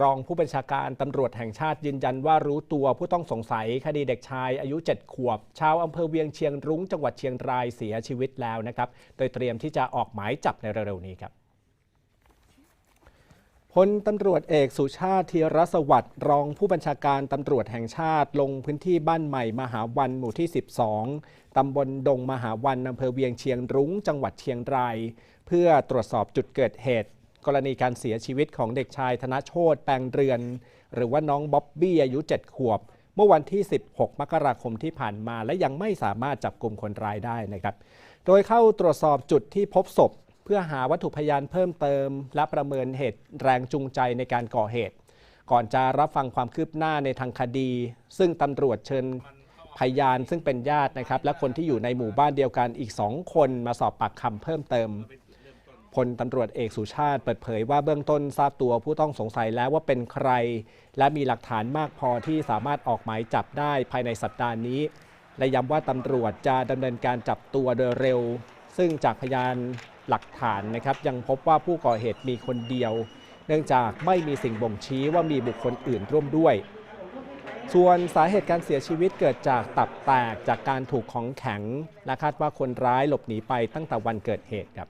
รองผู้บัญชาการตำรวจแห่งชาติยืนยันว่ารู้ตัวผู้ต้องสงสัยคดีเด็กชายอายุ 7 ขวบ ชาวอำเภอเวียงเชียงรุ้งจังหวัดเชียงรายเสียชีวิตแล้วนะครับ โดยเตรียมที่จะออกหมายจับในเร็วๆนี้ครับพลตำรวจเอกสุชาติธีรสวัสดิ์รองผู้บัญชาการตำรวจแห่งชาติ ลงพื้นที่บ้านใหม่มหาวันหมู่ที่ 12 ตำบลดงมหาวันอำเภอเวียงเชียงรุ้ง จังหวัดเชียงราย เพื่อตรวจสอบจุดเกิดเหตุ กรณีการเสียชีวิตของเด็กชายธนโชตแปลงเรือน หรือว่าน้องบ๊อบบี้อายุ 7 ขวบ เมื่อวันที่ 16 มกราคมที่ผ่านมา และยังไม่สามารถจับกลุ่มคนร้ายได้นะครับ โดยเข้าตรวจสอบจุดที่พบศพ เพื่อหาวัตถุพยานเพิ่มเติม และประเมินเหตุแรงจูงใจในการก่อเหตุ ก่อนจะรับฟังความคืบหน้าในทางคดี ซึ่งตำรวจเชิญพยานซึ่งเป็นญาตินะครับ และคนที่อยู่ในหมู่บ้านเดียวกันอีก2คนมาสอบปากคำเพิ่มเติม พลตำรวจเอกสุชาติเปิดเผยว่าเบื้องต้นทราบตัวผู้ต้องสงสัยแล้วว่าเป็นใคร และมีหลักฐานมากพอที่สามารถออกหมายจับได้ภายในสัปดาห์นี้ และย้ำว่าตำรวจจะดำเนินการจับตัวโดยเร็ว ซึ่งจากพยานหลักฐานนะครับ ยังพบว่าผู้ก่อเหตุมีคนเดียว เนื่องจากไม่มีสิ่งบ่งชี้ว่ามีบุคคลอื่นร่วมด้วย ส่วนสาเหตุการเสียชีวิตเกิดจากตับแตกจากการถูกของแข็งและคาดว่าคนร้ายหลบหนีไปตั้งแต่วันเกิดเหตุครับ